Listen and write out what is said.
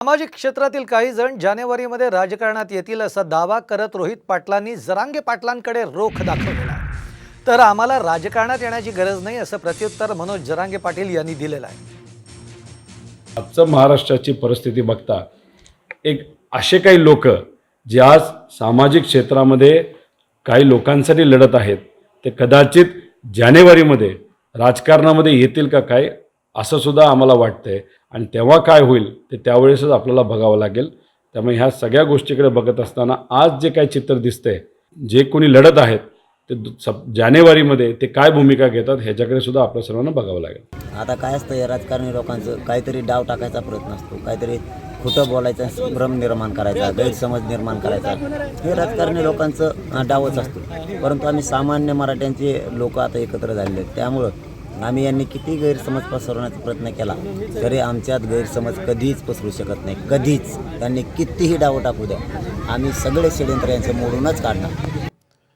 सामाजिक क्षेत्रातील काही जण जानेवारीमध्ये राजकारणात येतील असा दावा करत रोहित पाटलांनी जरांगे पाटलांकडे रोख दाखवलेला आहे. तर आम्हाला राजकारणात येण्याची गरज नाही असं प्रत्युत्तर मनोज जरांगे पाटील यांनी दिलेलं आहे. आजचं महाराष्ट्राची परिस्थिती बघता एक असे काही लोक जे आज सामाजिक क्षेत्रामध्ये काही लोकांसाठी लढत आहेत ते कदाचित जानेवारीमध्ये राजकारणामध्ये येतील का काय असं सुद्धा आम्हाला आहे आणि तेव्हा काय होईल ते त्यावेळेसच आपल्याला बघावं लागेल. त्यामुळे ह्या सगळ्या गोष्टीकडे बघत असताना आज जे काय चित्र दिसतंय जे कोणी लढत आहेत ते दु- सप जानेवारीमध्ये ते काय भूमिका घेतात ह्याच्याकडे सुद्धा आपल्या सर्वांना बघावं लागेल. आता काय असतं या राजकारणी लोकांचं काहीतरी डाव टाकायचा प्रयत्न असतो. काहीतरी खोटं बोलायचं भ्रम निर्माण करायचा गैरसमज निर्माण करायचा. हे राजकारणी लोकांचं डावच असतो. परंतु आम्ही सामान्य मराठ्यांचे लोक आता एकत्र झालेले आहेत. त्यामुळं आम्ही यांनी किती गैरसमज पसरवण्याचा प्रयत्न केला तरी आमच्यात गैरसमज कधीच पसरू शकत नाही. कधीच. त्यांनी कितीही डाव टाकू द्या. आम्ही सगळे षडयंत्र यांचं मोडूनच काढणार.